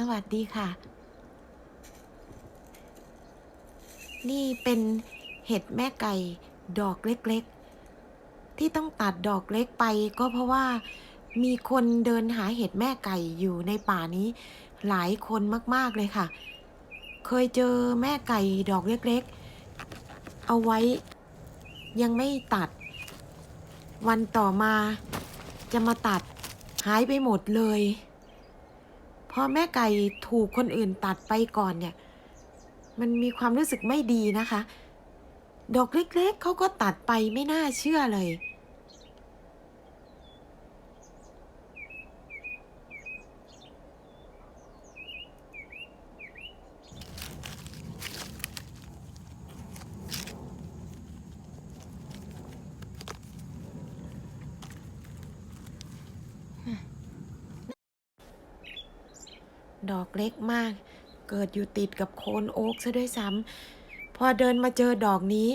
สวัสดีค่ะ นี่เป็นเห็ดแม่ไก่ดอกเล็กๆ ที่ต้องตัดดอกเล็กไปก็เพราะว่ามีคนเดินหาเห็ดแม่ไก่อยู่ในป่านี้ หลายคนมากๆเลยค่ะ เคยเจอแม่ไก่ดอกเล็กๆ เอาไว้ยังไม่ตัด วันต่อมาจะมาตัดหายไปหมดเลย พอแม่ไก่ถูกคนอื่นตัดไปก่อนเนี่ย มันมีความรู้สึกไม่ดีนะคะ ดอกเล็กๆเขาก็ตัดไปไม่น่าเชื่อเลย ดอกเล็กมาก เกิดอยู่ติดกับโคนโอ๊กซะด้วยซ้ำพอเดินมาเจอดอกนี้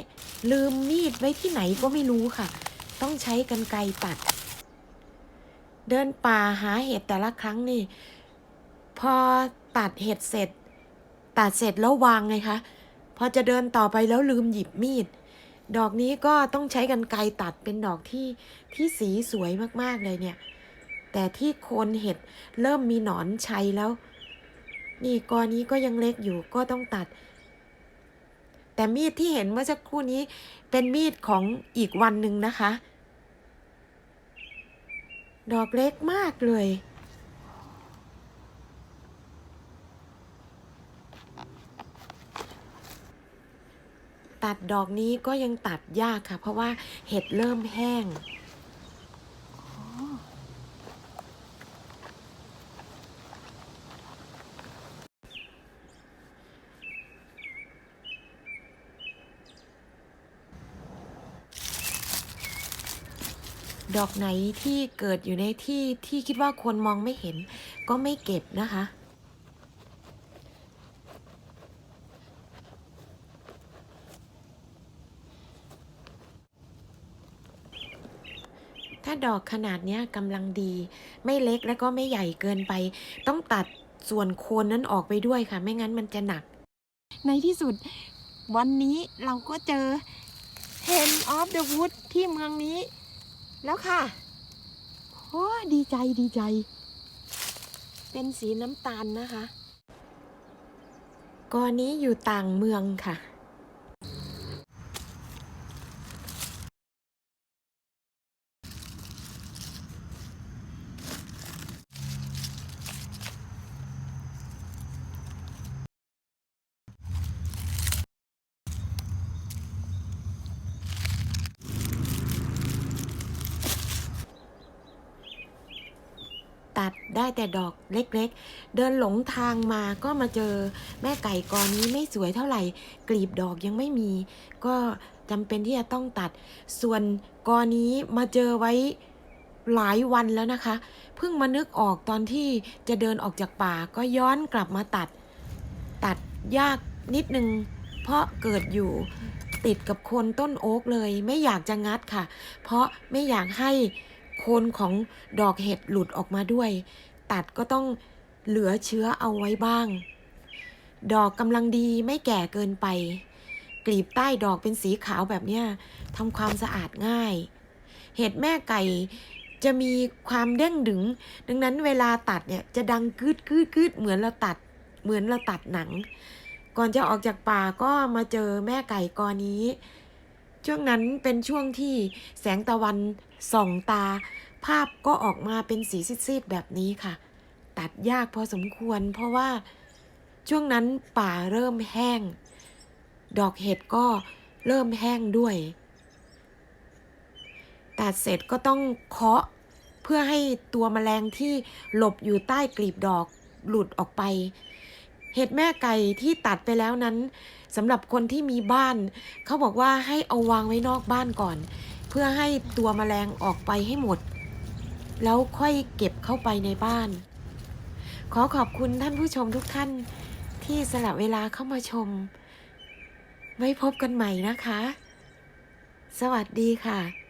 ลืมมีดไว้ที่ไหนก็ไม่รู้ค่ะ ต้องใช้กันไกรตัด เดินป่าหาเห็ดแต่ละครั้งนี่ พอตัดเห็ดเสร็จ ตัดเสร็จแล้ววางไงคะพอจะเดินต่อไปแล้วลืมหยิบมีด ดอกนี้ก็ต้องใช้กันไกรตัดเป็นดอกที่ที่สีสวยมากๆเลยเนี่ย แต่ที่โคนเห็ดเริ่มมีหนอนชัยแล้ว นี่กอนี้ก็ยังเล็กอยู่ก็ต้องตัด แต่มีดที่เห็นเมื่อสักครู่นี้เป็นมีดของอีกวันหนึ่งนะคะ ดอกเล็กมากเลยตัดดอกนี้ก็ยังตัดยากค่ะ เพราะว่าเห็ดเริ่มแห้ง ดอกไหนที่เกิดอยู่ในที่ที่คิดว่าคนมองไม่เห็น ก็ไม่เก็บนะคะ ถ้าดอกขนาดนี้กำลังดี ไม่เล็กแล้วก็ไม่ใหญ่เกินไป ต้องตัดส่วนโคนนั้นออกไปด้วยค่ะ ไม่งั้นมันจะหนัก ในที่สุดวันนี้เราก็เจอ Hen of the Wood ที่เมืองนี้ แล้วค่ะโอ้ดีใจดีใจ เป็นสีน้ำตาลนะคะกอนี้อยู่ต่างเมืองค่ะ ตัดได้แต่ดอกเล็กๆ เดินหลงทางมาก็มาเจอแม่ไก่กอนี้ไม่สวยเท่าไหร่ กลีบดอกยังไม่มี ก็จำเป็นที่จะต้องตัด ส่วนกอนี้มาเจอไว้หลายวันแล้วนะคะ เพิ่งมานึกออกตอนที่จะเดินออกจากป่าก็ย้อนกลับมาตัด ตัดยากนิดนึง เพราะเกิดอยู่ติดกับโคนต้นโอ๊กเลย ไม่อยากจะงัดค่ะ เพราะไม่อยากให้ โคนของดอกเห็ดหลุดออกมาด้วย ตัดก็ต้องเหลือเชื้อเอาไว้บ้าง ดอกกำลังดีไม่แก่เกินไป กลีบใต้ดอกเป็นสีขาวแบบเนี้ยทำความสะอาดง่าย เห็ดแม่ไก่จะมีความเด้งดึง ดังนั้นเวลาตัดเนี่ยจะดังกึดกึดกึดเหมือนเราตัด เหมือนเราตัดหนัง ก่อนจะออกจากป่าก็มาเจอแม่ไก่กอนี้ ช่วงนั้นเป็นช่วงที่แสงตะวันส่องตา ภาพก็ออกมาเป็นสีซีดๆแบบนี้ค่ะ ตัดยากพอสมควร เพราะว่าช่วงนั้นป่าเริ่มแห้ง ดอกเห็ดก็เริ่มแห้งด้วย ตัดเสร็จก็ต้องเคาะเพื่อให้ตัวแมลงที่หลบอยู่ใต้กลีบดอกหลุดออกไป เห็ดแม่ไก่ที่ตัดไปแล้วนั้นสำหรับคนที่มีบ้าน เขาบอกว่าให้เอาวางไว้นอกบ้านก่อน เพื่อให้ตัวแมลงออกไปให้หมด แล้วค่อยเก็บเข้าไปในบ้าน ขอขอบคุณท่านผู้ชมทุกท่านที่สละเวลาเข้ามาชม ไว้พบกันใหม่นะคะ สวัสดีค่ะ